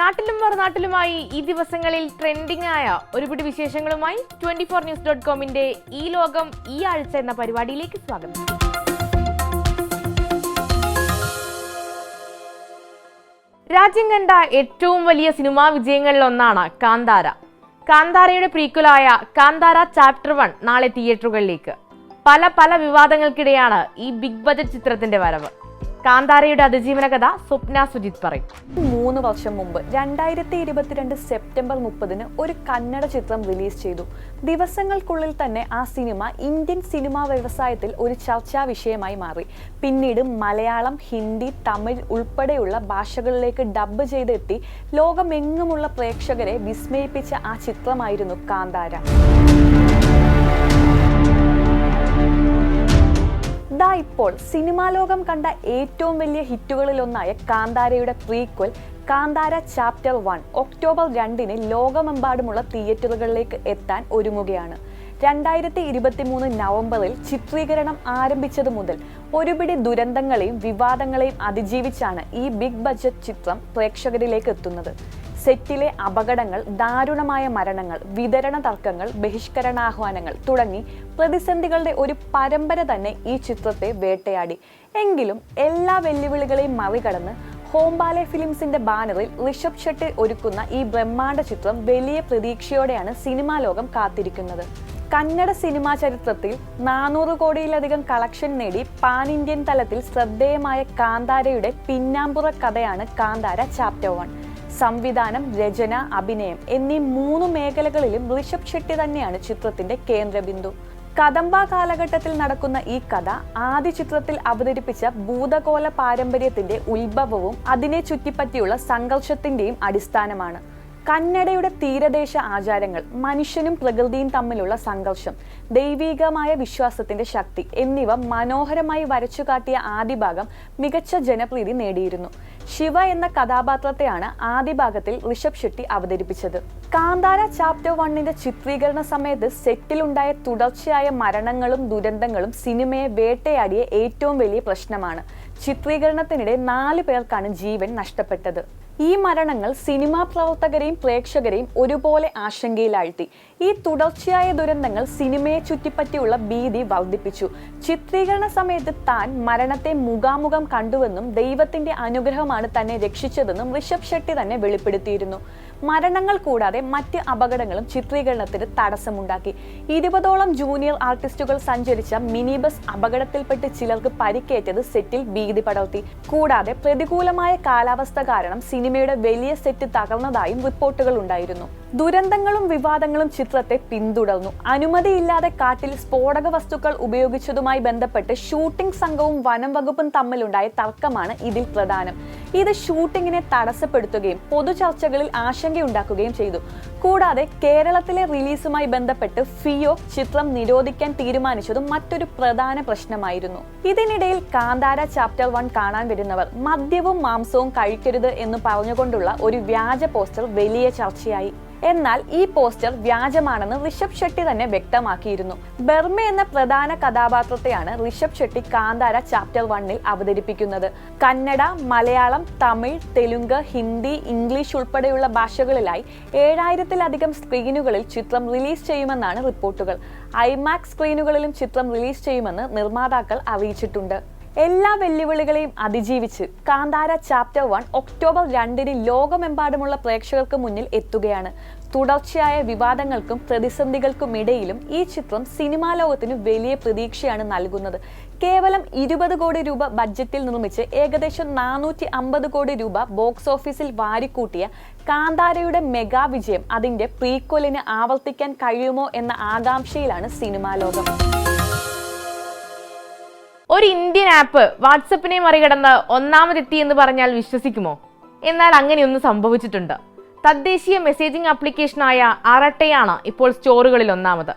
നാട്ടിലും മറുനാട്ടിലുമായി ഈ ദിവസങ്ങളിൽ ട്രെൻഡിംഗ് ആയ ഒരുപിടി വിശേഷങ്ങളുമായി ട്വന്റി ഫോർ ന്യൂസ് ഡോട്ട് കോമിന്റെ ഈ ലോകം ഈ ആഴ്ച എന്ന പരിപാടിയിലേക്ക് സ്വാഗതം. രാജ്യം കണ്ട ഏറ്റവും വലിയ സിനിമാ വിജയങ്ങളിൽ ഒന്നാണ് കാന്താര. കാന്താരയുടെ പ്രീക്വലായ കാന്താര ചാപ്റ്റർ വൺ നാളെ തിയേറ്ററുകളിലേക്ക് പല പല വിവാദങ്ങൾക്കിടെയാണ് ഈ ബിഗ് ബജറ്റ് ചിത്രത്തിന്റെ വരവ്. കാന്താരയുടെ അതിജീവന കഥ സ്വപ്ന സുജിത് പറയും. മൂന്ന് വർഷം മുമ്പ് രണ്ടായിരത്തി ഇരുപത്തിരണ്ട് സെപ്റ്റംബർ മുപ്പതിന് ഒരു കന്നഡ ചിത്രം റിലീസ് ചെയ്തു. ദിവസങ്ങൾക്കുള്ളിൽ തന്നെ ആ സിനിമ ഇന്ത്യൻ സിനിമാ വ്യവസായത്തിൽ ഒരു ചർച്ചാ വിഷയമായി മാറി. പിന്നീട് മലയാളം ഹിന്ദി തമിഴ് ഉൾപ്പെടെയുള്ള ഭാഷകളിലേക്ക് ഡബ് ചെയ്തെത്തി ലോകമെങ്ങുമുള്ള പ്രേക്ഷകരെ വിസ്മയിപ്പിച്ച ആ ചിത്രമായിരുന്നു കാന്താര. ദാ ഇപ്പോൾ സിനിമാ ലോകം കണ്ട ഏറ്റവും വലിയ ഹിറ്റുകളിലൊന്നായ കാന്താരയുടെ prequel Kantara chapter one October രണ്ടിന് ലോകമെമ്പാടുമുള്ള തിയേറ്ററുകളിലേക്ക് എത്താൻ ഒരുങ്ങുകയാണ്. രണ്ടായിരത്തി ഇരുപത്തി മൂന്ന് നവംബറിൽ ചിത്രീകരണം ആരംഭിച്ചത് മുതൽ ഒരുപിടി ദുരന്തങ്ങളെയും വിവാദങ്ങളെയും അതിജീവിച്ചാണ് ഈ ബിഗ് ബജറ്റ് ചിത്രം പ്രേക്ഷകരിലേക്ക് എത്തുന്നത്. സെറ്റിലെ അപകടങ്ങൾ ദാരുണമായ മരണങ്ങൾ വിതരണ തർക്കങ്ങൾ ബഹിഷ്കരണാഹ്വാനങ്ങൾ തുടങ്ങി പ്രതിസന്ധികളുടെ ഒരു പരമ്പര തന്നെ ഈ ചിത്രത്തെ വേട്ടയാടി. എങ്കിലും എല്ലാ വെല്ലുവിളികളെയും മറികടന്ന് ഹോംബാലെ ഫിലിംസിന്റെ ബാനറിൽ ഋഷഭ് ഷെട്ടി ഒരുക്കുന്ന ഈ ബ്രഹ്മാണ്ഡ ചിത്രം വലിയ പ്രതീക്ഷയോടെയാണ് സിനിമാ ലോകം കാത്തിരിക്കുന്നത്. കന്നഡ സിനിമാ ചരിത്രത്തിൽ നാനൂറ് കോടിയിലധികം കളക്ഷൻ നേടി പാൻ ഇന്ത്യൻ തലത്തിൽ ശ്രദ്ധേയമായ കാന്താരയുടെ പിന്നാമ്പുറ കഥയാണ് കാന്താര ചാപ്റ്റർ വൺ. സംവിധാനം രചന അഭിനയം എന്നീ മൂന്ന് മേഖലകളിലും ഋഷഭ് ഷെട്ടി തന്നെയാണ് ചിത്രത്തിന്റെ കേന്ദ്രബിന്ദു. കദംബ കാലഘട്ടത്തിൽ നടക്കുന്ന ഈ കഥ ആദ്യ ചിത്രത്തിൽ അവതരിപ്പിച്ച ഭൂതകോല പാരമ്പര്യത്തിന്റെ ഉത്ഭവവും അതിനെ ചുറ്റിപ്പറ്റിയുള്ള സംഘർഷത്തിന്റെയും അടിസ്ഥാനമാണ്. കന്നഡയുടെ തീരദേശ ആചാരങ്ങൾ മനുഷ്യനും പ്രകൃതിയും തമ്മിലുള്ള സംഘർഷം ദൈവീകമായ വിശ്വാസത്തിന്റെ ശക്തി എന്നിവ മനോഹരമായി വരച്ചു കാട്ടിയ ആദിഭാഗം മികച്ച ജനപ്രീതി നേടിയിരുന്നു. ശിവ എന്ന കഥാപാത്രത്തെയാണ് ആദ്യ ഭാഗത്തിൽ ഋഷഭ് ഷെട്ടി അവതരിപ്പിച്ചത്. കാന്താര ചാപ്റ്റർ വണ്ണിന്റെ ചിത്രീകരണ സമയത്ത് സെറ്റിലുണ്ടായ തുടർച്ചയായ മരണങ്ങളും ദുരന്തങ്ങളും സിനിമയെ വേട്ടയാടിയ ഏറ്റവും വലിയ പ്രശ്നമാണ്. ചിത്രീകരണത്തിനിടെ നാല് പേർക്കാണ് ജീവൻ നഷ്ടപ്പെട്ടത്. ഈ മരണങ്ങൾ സിനിമാ പ്രവർത്തകരെയും പ്രേക്ഷകരെയും ഒരുപോലെ ആശങ്കയിലാഴ്ത്തി. ഈ തുടർച്ചയായ ദുരന്തങ്ങൾ സിനിമയെ ചുറ്റിപ്പറ്റിയുള്ള ഭീതി വർദ്ധിപ്പിച്ചു. ചിത്രീകരണ സമയത്ത് താൻ മരണത്തെ മുഖാമുഖം കണ്ടുവെന്നും ദൈവത്തിന്റെ അനുഗ്രഹമാണ് തന്നെ രക്ഷിച്ചതെന്നും ഋഷഭ് ഷെട്ടി തന്നെ വെളിപ്പെടുത്തിയിരുന്നു. മരണങ്ങൾ കൂടാതെ മറ്റ് അപകടങ്ങളും ചിത്രീകരണത്തിന് തടസ്സമുണ്ടാക്കി. ഇരുപതോളം ജൂനിയർ ആർട്ടിസ്റ്റുകൾ സഞ്ചരിച്ച മിനി ബസ് അപകടത്തിൽപ്പെട്ട് ചിലർക്ക് പരിക്കേറ്റത് സെറ്റിൽ ഭീതി പടർത്തി. കൂടാതെ പ്രതികൂലമായ കാലാവസ്ഥ കാരണം സിനിമയുടെ വലിയ സെറ്റ് തകർന്നതായും റിപ്പോർട്ടുകൾ ഉണ്ടായിരുന്നു. ദുരന്തങ്ങളും വിവാദങ്ങളും ചിത്രത്തെ പിന്തുടർന്നു. അനുമതിയില്ലാതെ കാട്ടിൽ സ്ഫോടക വസ്തുക്കൾ ഉപയോഗിച്ചതുമായി ബന്ധപ്പെട്ട് ഷൂട്ടിംഗ് സംഘവും വനം വകുപ്പും തമ്മിലുണ്ടായ തർക്കമാണ് ഇതിൽ പ്രധാനം. ഇത് ഷൂട്ടിങ്ങിനെ തടസ്സപ്പെടുത്തുകയും പൊതുചർച്ചകളിൽ ആശങ്കയുണ്ടാക്കുകയും ചെയ്തു. കൂടാതെ കേരളത്തിലെ റിലീസുമായി ബന്ധപ്പെട്ട് ഫിയോ ചിത്രം നിരോധിക്കാൻ തീരുമാനിച്ചതും മറ്റൊരു പ്രധാന പ്രശ്നമായിരുന്നു. ഇതിനിടയിൽ കാന്താര ചാപ്റ്റർ വൺ കാണാൻ വരുന്നവർ മദ്യവും മാംസവും കഴിക്കരുത് എന്ന് പറഞ്ഞുകൊണ്ടുള്ള ഒരു വ്യാജ പോസ്റ്റർ വലിയ ചർച്ചയായി. എന്നാൽ ഈ പോസ്റ്റർ വ്യാജമാണെന്ന് ഋഷഭ് ഷെട്ടി തന്നെ വ്യക്തമാക്കിയിരുന്നു. ബർമ എന്ന പ്രധാന കഥാപാത്രത്തെയാണ് ഋഷഭ് ഷെട്ടി കാന്താര ചാപ്റ്റർ വണ്ണിൽ അവതരിപ്പിക്കുന്നത്. കന്നഡ മലയാളം തമിഴ് തെലുങ്ക് ഹിന്ദി ഇംഗ്ലീഷ് ഉൾപ്പെടെയുള്ള ഭാഷകളിലായി ഏഴായിരത്തിലധികം സ്ക്രീനുകളിൽ ചിത്രം റിലീസ് ചെയ്യുമെന്നാണ് റിപ്പോർട്ടുകൾ. ഐമാക്സ് സ്ക്രീനുകളിലും ചിത്രം റിലീസ് ചെയ്യുമെന്ന് നിർമ്മാതാക്കൾ അറിയിച്ചിട്ടുണ്ട്. എല്ലാ വെല്ലുവിളികളെയും അതിജീവിച്ച് കാന്താര ചാപ്റ്റർ വൺ ഒക്ടോബർ രണ്ടിന് ലോകമെമ്പാടുമുള്ള പ്രേക്ഷകർക്ക് മുന്നിൽ എത്തുകയാണ്. തുടർച്ചയായ വിവാദങ്ങൾക്കും പ്രതിസന്ധികൾക്കും ഇടയിലും ഈ ചിത്രം സിനിമാ ലോകത്തിന് വലിയ പ്രതീക്ഷയാണ് നൽകുന്നത്. കേവലം ഇരുപത് കോടി രൂപ ബഡ്ജറ്റിൽ നിർമ്മിച്ച് ഏകദേശം നാനൂറ്റി അമ്പത് കോടി രൂപ ബോക്സ് ഓഫീസിൽ വാരിക്കൂട്ടിയ കാന്താരയുടെ മെഗാ വിജയം അതിന്റെ പ്രീക്വലിന് ആവർത്തിക്കാൻ കഴിയുമോ എന്ന ആകാംക്ഷയിലാണ് സിനിമാ ലോകം. ഒരു ഇന്ത്യൻ ആപ്പ് വാട്സപ്പിനെ മറികടന്ന് ഒന്നാമതെത്തി എന്ന് പറഞ്ഞാൽ വിശ്വസിക്കുമോ? എന്നാൽ അങ്ങനെയൊന്നും സംഭവിച്ചിട്ടുണ്ട്. തദ്ദേശീയ മെസ്സേജിംഗ് ആപ്ലിക്കേഷനായ അറട്ടയാണ് ഇപ്പോൾ സ്റ്റോറുകളിൽ ഒന്നാമത്.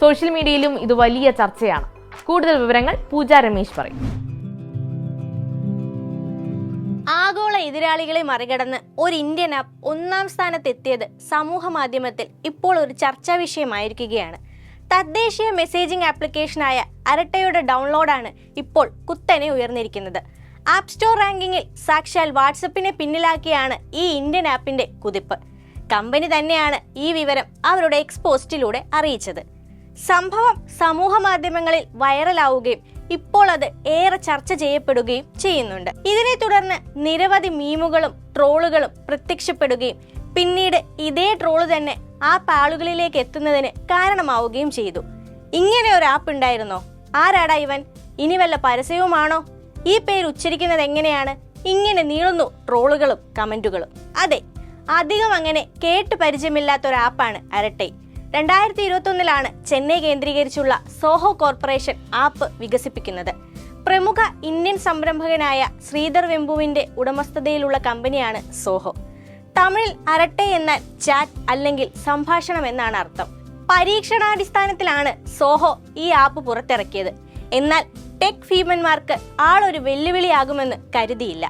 സോഷ്യൽ മീഡിയയിലും ഇത് വലിയ ചർച്ചയാണ്. കൂടുതൽ വിവരങ്ങൾ പൂജ രമേശ് പറയും. ആഗോള എതിരാളികളെ മറികടന്ന് ഒരു ഇന്ത്യൻ ആപ്പ് ഒന്നാം സ്ഥാനത്തെത്തിയത് സമൂഹ മാധ്യമത്തിൽ ഇപ്പോൾ ഒരു ചർച്ചാ വിഷയമായിരിക്കുകയാണ്. തദ്ദേശീയ മെസ്സേജിംഗ് ആപ്ലിക്കേഷനായ അരട്ടയുടെ ഡൗൺലോഡാണ് ഇപ്പോൾ കുത്തനെ ഉയർന്നിരിക്കുന്നത്. ആപ്പ് സ്റ്റോർ റാങ്കിങ്ങിൽ സാക്ഷാൽ വാട്സപ്പിനെ പിന്നിലാക്കിയാണ് ഈ ഇന്ത്യൻ ആപ്പിന്റെ കുതിപ്പ്. കമ്പനി തന്നെയാണ് ഈ വിവരം അവരുടെ എക്സ്പോസ്റ്റിലൂടെ അറിയിച്ചത്. സംഭവം സമൂഹ മാധ്യമങ്ങളിൽ വൈറലാവുകയും ഇപ്പോൾ അത് ഏറെ ചർച്ച ചെയ്യപ്പെടുകയും ചെയ്യുന്നുണ്ട്. ഇതിനെ തുടർന്ന് നിരവധി മീമുകളും ട്രോളുകളും പ്രത്യക്ഷപ്പെടുകയും പിന്നീട് ഇതേ ട്രോൾ തന്നെ ആപ്പ് പാളുകളിലേക്ക് എത്തുന്നതിന് കാരണമാവുകയും ചെയ്തു. ഇങ്ങനെ ഒരു ആപ്പ് ഉണ്ടായിരുന്നോ? ആരാടാ ഇവൻ? ഇനി വല്ല പരസ്യവുമാണോ? ഈ പേര് ഉച്ചരിക്കുന്നത് എങ്ങനെയാണ്? ഇങ്ങനെ നീളുന്നു ട്രോളുകളും കമന്റുകളും. അതെ അധികം അങ്ങനെ കേട്ട് പരിചയമില്ലാത്ത ഒരു ആപ്പാണ് അരട്ടെ. രണ്ടായിരത്തി ഇരുപത്തി ഒന്നിലാണ് ചെന്നൈ കേന്ദ്രീകരിച്ചുള്ള സോഹോ കോർപ്പറേഷൻ ആപ്പ് വികസിപ്പിക്കുന്നത്. പ്രമുഖ ഇന്ത്യൻ സംരംഭകനായ ശ്രീധർ വെമ്പുവിന്റെ ഉടമസ്ഥതയിലുള്ള കമ്പനിയാണ് സോഹോ. തമിഴിൽ അരട്ടെ എന്നാൽ ചാറ്റ് അല്ലെങ്കിൽ സംഭാഷണം എന്നാണ് അർത്ഥം. പരീക്ഷണാടിസ്ഥാനത്തിലാണ് സോഹോ ഈ ആപ്പ് പുറത്തിറക്കിയത്. എന്നാൽ ടെക് ഭീമന്മാർക്ക് ആളൊരു വെല്ലുവിളിയാകുമെന്ന് കരുതിയില്ല.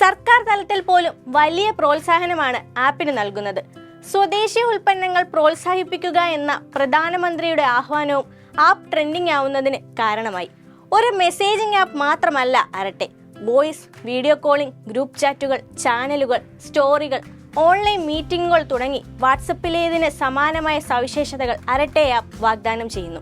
സർക്കാർ തലത്തിൽ പോലും വലിയ പ്രോത്സാഹനമാണ് ആപ്പിന് നൽകുന്നത്. സ്വദേശി ഉൽപ്പന്നങ്ങൾ പ്രോത്സാഹിപ്പിക്കുക എന്ന പ്രധാനമന്ത്രിയുടെ ആഹ്വാനവും ആപ്പ് ട്രെൻഡിംഗ് ആവുന്നതിന് കാരണമായി. ഒരു മെസ്സേജിംഗ് ആപ്പ് മാത്രമല്ല Arattai. Voice video calling group ചാറ്റുകൾ ചാനലുകൾ സ്റ്റോറികൾ ഓൺലൈൻ മീറ്റിംഗുകൾ തുടങ്ങി വാട്സപ്പിലേതിന് സമാനമായ സവിശേഷതകൾ അരട്ടെ ആപ്പ് വാഗ്ദാനം ചെയ്യുന്നു.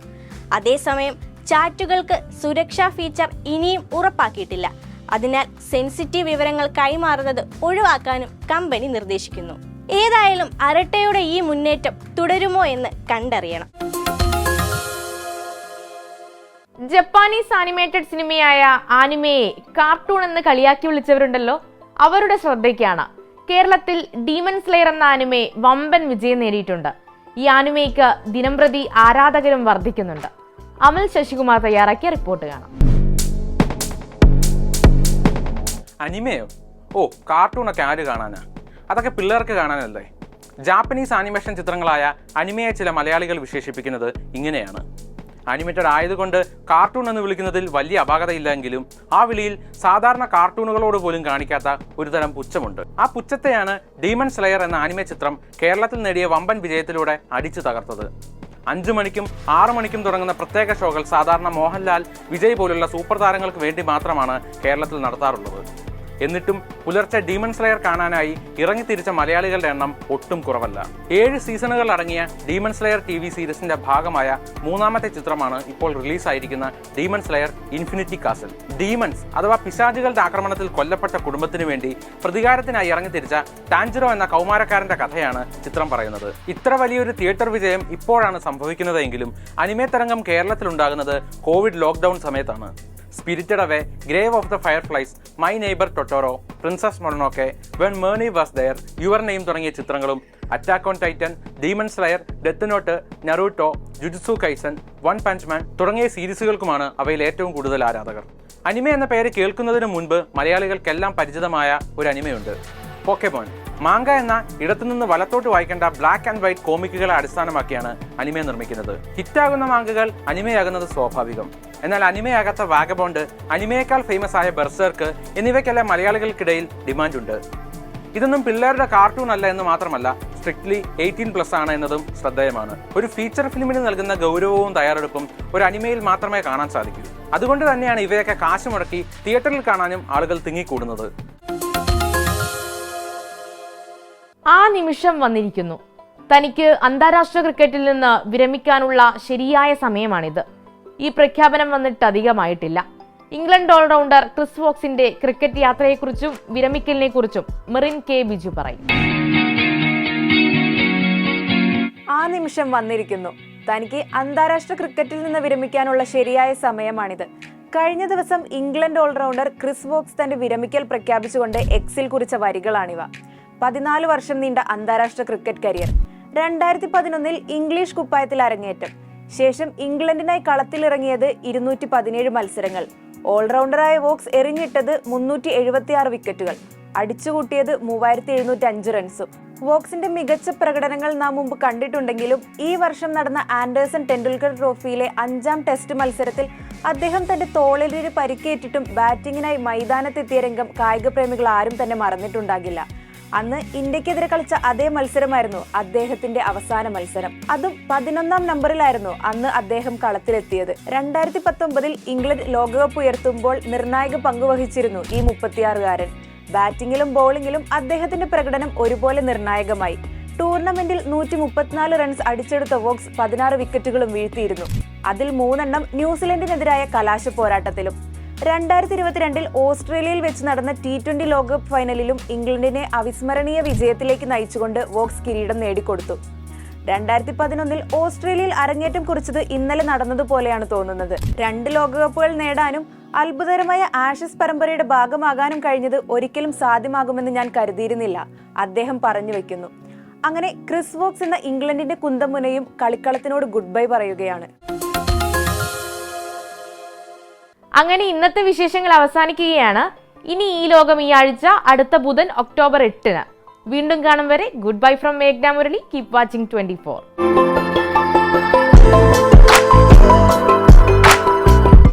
അതേസമയം ചാറ്റുകൾക്ക് സുരക്ഷാ ഫീച്ചർ ഇനിയും ഉറപ്പാക്കിയിട്ടില്ല. അതിനാൽ സെൻസിറ്റീവ് വിവരങ്ങൾ കൈമാറുന്നത് ഒഴിവാക്കാനും കമ്പനി നിർദ്ദേശിക്കുന്നു. ഏതായാലും അരട്ടയുടെ ഈ മുന്നേറ്റം തുടരുമോ എന്ന് കണ്ടറിയണം. ജപ്പാനീസ് ആനിമേറ്റഡ് സിനിമയായ ആനിമയെ കാർട്ടൂൺ എന്ന് കളിയാക്കി വിളിച്ചവരുണ്ടല്ലോ. അവരുടെ ശ്രദ്ധയ്ക്കാണ്. കേരളത്തിൽ ഡീമൺ സ്ലെയർ എന്ന ആനിമെ വമ്പൻ വിജയം നേടിയിട്ടുണ്ട്. ഈ ആനിമയ്ക്ക് ദിനംപ്രതി ആരാധകരും വർദ്ധിക്കുന്നുണ്ട്. അമൽ ശശികുമാർ തയ്യാറാക്കിയ റിപ്പോർട്ട് കാണാം. അനിമയോ ഓ കാർട്ടൂണൊക്കെ ആര് കാണാനാ? അതൊക്കെ പിള്ളേർക്ക് കാണാനല്ലേ? ജാപ്പനീസ് ആനിമേഷൻ ചിത്രങ്ങളായ അനിമയെ ചില മലയാളികൾ വിശേഷിപ്പിക്കുന്നത് ഇങ്ങനെയാണ്. അനിമേറ്റഡ് ആയതുകൊണ്ട് കാർട്ടൂൺ എന്ന് വിളിക്കുന്നതിൽ വലിയ അപാകതയില്ലെങ്കിലും ആ വിളിയിൽ സാധാരണ കാർട്ടൂണുകളോട് പോലും കാണിക്കാത്ത ഒരുതരം പുച്ഛമുണ്ട്. ആ പുച്ഛത്തെയാണ് ഡീമൺ സ്ലെയർ എന്ന ആനിമേ ചിത്രം കേരളത്തിൽ നേടിയ വമ്പൻ വിജയത്തിലൂടെ അടിച്ചു തകർത്തത്. അഞ്ചു മണിക്കും ആറു മണിക്കും തുടങ്ങുന്ന പ്രത്യേക ഷോകൾ സാധാരണ മോഹൻലാൽ വിജയ് പോലുള്ള സൂപ്പർ താരങ്ങൾക്ക് വേണ്ടി മാത്രമാണ് കേരളത്തിൽ നടത്താറുള്ളത്. എന്നിട്ടും പുലർച്ചെ ഡീമൺ സ്ലെയർ കാണാനായി ഇറങ്ങിത്തിരിച്ച മലയാളികളുടെ എണ്ണം ഒട്ടും കുറവല്ല. ഏഴ് സീസണുകൾ അടങ്ങിയ ഡീമൺ സ്ലെയർ ടി വി സീരീസിന്റെ ഭാഗമായ മൂന്നാമത്തെ ചിത്രമാണ് ഇപ്പോൾ റിലീസായിരിക്കുന്ന demon slayer infinity castle demons അഥവാ പിശാചുകളുടെ ആക്രമണത്തിൽ കൊല്ലപ്പെട്ട കുടുംബത്തിനു വേണ്ടി പ്രതികാരത്തിനായി ഇറങ്ങിത്തിരിച്ച ടാഞ്ചിറോ എന്ന കൗമാരക്കാരന്റെ കഥയാണ് ചിത്രം പറയുന്നത്. ഇത്ര വലിയൊരു തിയേറ്റർ വിജയം ഇപ്പോഴാണ് സംഭവിക്കുന്നതെങ്കിലും അനിമേ തരംഗം കേരളത്തിലുണ്ടാകുന്നത് കോവിഡ് ലോക്ക്ഡൌൺ സമയത്താണ്. Spirited away grave of the fireflies my neighbour Totoro princess Mononoke when മേണി was there your name തുടങ്ങിയ ചിത്രങ്ങളും attack on Titan demon slayer death note Naruto ജുജുസു kaizen one പഞ്ച്മാൻ തുടങ്ങിയ സീരീസുകൾക്കുമാണ് അവയിൽ ഏറ്റവും കൂടുതൽ ആരാധകർ. അനിമ എന്ന പേര് കേൾക്കുന്നതിന് മുൻപ് മലയാളികൾക്കെല്ലാം പരിചിതമായ ഒരു അനിമയുണ്ട് പോക്കെമോൻ മാങ്ക എന്ന ഇടത്തുനിന്ന് വലത്തോട്ട് വായിക്കേണ്ട ബ്ലാക്ക് ആൻഡ് വൈറ്റ് കോമിക്കുകളെ അടിസ്ഥാനമാക്കിയാണ് അനിമെ നിർമ്മിക്കുന്നത്. ഹിറ്റാകുന്ന മാങ്കകൾ അനിമയാകുന്നത് സ്വാഭാവികം. എന്നാൽ അനിമയാകാത്ത വാഗബോണ്ട് അനിമയേക്കാൾ ഫേമസ് ആയ ബെർസേർക്ക് എന്നിവയ്ക്കെല്ലാം മലയാളികൾക്കിടയിൽ ഡിമാൻഡുണ്ട് ഇതൊന്നും പിള്ളേരുടെ കാർട്ടൂൺ അല്ല എന്ന് മാത്രമല്ല സ്ട്രിക്ട്ലി എയ്റ്റീൻ പ്ലസ് ആണ് എന്നതും ശ്രദ്ധേയമാണ്. ഒരു ഫീച്ചർ ഫിലിമിന് നൽകുന്ന ഗൗരവവും തയ്യാറെടുപ്പും ഒരു അനിമയിൽ മാത്രമേ കാണാൻ സാധിക്കൂ. അതുകൊണ്ട് തന്നെയാണ് ഇവയൊക്കെ കാശ് മുടക്കി തിയേറ്ററിൽ കാണാനും ആളുകൾ തിങ്ങിക്കൂടുന്നത്. ആ നിമിഷം വന്നിരിക്കുന്നു. തനിക്ക് അന്താരാഷ്ട്ര ക്രിക്കറ്റിൽ നിന്ന് വിരമിക്കാനുള്ള ശരിയായ സമയമാണിത്. ഈ പ്രഖ്യാപനം വന്നിട്ട് അധികമായിട്ടില്ല. ഇംഗ്ലണ്ട് ഓൾറൗണ്ടർ ക്രിസ് വോക്സിന്റെ ക്രിക്കറ്റ് യാത്രയെക്കുറിച്ചും വിരമിക്കലിനെ കുറിച്ചും മെറിൻ കെ. ബിജു പറയും. ആ നിമിഷം വന്നിരിക്കുന്നു. തനിക്ക് അന്താരാഷ്ട്ര ക്രിക്കറ്റിൽ നിന്ന് വിരമിക്കാനുള്ള ശരിയായ സമയമാണിത്. കഴിഞ്ഞ ദിവസം ഇംഗ്ലണ്ട് ഓൾറൗണ്ടർ ക്രിസ് വോക്സ് തന്റെ വിരമിക്കൽ പ്രഖ്യാപിച്ചുകൊണ്ട് എക്സിൽ കുറിച്ച വരികളാണിവ. പതിനാല് വർഷം നീണ്ട അന്താരാഷ്ട്ര ക്രിക്കറ്റ് കരിയർ. രണ്ടായിരത്തി പതിനൊന്നിൽ ഇംഗ്ലീഷ് കുപ്പായത്തിൽ അരങ്ങേറ്റം. ശേഷം ഇംഗ്ലണ്ടിനായി കളത്തിലിറങ്ങിയത് ഇരുന്നൂറ്റി പതിനേഴ് മത്സരങ്ങൾ. ഓൾറൗണ്ടറായ വോക്സ് എറിഞ്ഞിട്ടത് മുന്നൂറ്റി എഴുപത്തി ആറ് വിക്കറ്റുകൾ. അടിച്ചുകൂട്ടിയത് മൂവായിരത്തി എഴുന്നൂറ്റി അഞ്ച് റൺസും. വോക്സിന്റെ മികച്ച പ്രകടനങ്ങൾ നാം മുമ്പ് കണ്ടിട്ടുണ്ടെങ്കിലും ഈ വർഷം നടന്ന ആൻഡേഴ്സൺ ടെണ്ടുൽക്കർ ട്രോഫിയിലെ അഞ്ചാം ടെസ്റ്റ് മത്സരത്തിൽ അദ്ദേഹം തന്റെ തോളിലൊരു പരിക്കേറ്റിട്ടും ബാറ്റിങ്ങിനായി മൈതാനത്തെത്തിയ രംഗം കായികപ്രേമികൾ ആരും തന്നെ മറന്നിട്ടുണ്ടാകില്ല. അന്ന് ഇന്ത്യക്കെതിരെ കളിച്ച അതേ മത്സരമായിരുന്നു അദ്ദേഹത്തിന്റെ അവസാന മത്സരം. അതും പതിനൊന്നാം നമ്പറിലായിരുന്നു അന്ന് അദ്ദേഹം കളത്തിലെത്തിയത്. രണ്ടായിരത്തി പത്തൊമ്പതിൽ ഇംഗ്ലണ്ട് ലോകകപ്പ് ഉയർത്തുമ്പോൾ നിർണായക പങ്കുവഹിച്ചിരുന്നു ഈ മുപ്പത്തിയാറുകാരൻ. ബാറ്റിംഗിലും ബൗളിംഗിലും അദ്ദേഹത്തിന്റെ പ്രകടനം ഒരുപോലെ നിർണായകമായി. ടൂർണമെന്റിൽ നൂറ്റി മുപ്പത്തിനാല് റൺസ് അടിച്ചെടുത്ത വോക്സ് പതിനാറ് വിക്കറ്റുകളും വീഴ്ത്തിയിരുന്നു. അതിൽ മൂന്നെണ്ണം ന്യൂസിലൻഡിനെതിരായ കലാശ പോരാട്ടത്തിലും രണ്ടായിരത്തി ഇരുപത്തിരണ്ടിൽ ഓസ്ട്രേലിയയിൽ വെച്ച് നടന്ന ടി ട്വന്റി ലോകകപ്പ് ഫൈനലിലും ഇംഗ്ലണ്ടിനെ അവിസ്മരണീയ വിജയത്തിലേക്ക് നയിച്ചുകൊണ്ട് വോക്സ് കിരീടം നേടിക്കൊടുത്തു. രണ്ടായിരത്തി പതിനൊന്നിൽ ഓസ്ട്രേലിയയിൽ അരങ്ങേറ്റം കുറിച്ചത് ഇന്നലെ നടന്നതുപോലെയാണ് തോന്നുന്നത്. രണ്ട് ലോകകപ്പുകൾ നേടാനും അത്ഭുതകരമായ ആഷസ് പരമ്പരയുടെ ഭാഗമാകാനും കഴിഞ്ഞത് ഒരിക്കലും സാധ്യമാകുമെന്ന് ഞാൻ കരുതിയിരുന്നില്ല അദ്ദേഹം പറഞ്ഞു വെക്കുന്നു. അങ്ങനെ ക്രിസ് വോക്സ് എന്ന ഇംഗ്ലണ്ടിന്റെ കുന്തമുനയും കളിക്കളത്തിനോട് ഗുഡ് ബൈ പറയുകയാണ്. അങ്ങനെ ഇന്നത്തെ വിശേഷങ്ങൾ അവസാനിക്കുകയാണ്. ഇനി ഈ ലോകം ഈ ആഴ്ച അടുത്ത ബുധൻ ഒക്ടോബർ എട്ടിന്. വീണ്ടും കാണും വരെ good bye from മേഘ്ന Murali. Keep watching twenty four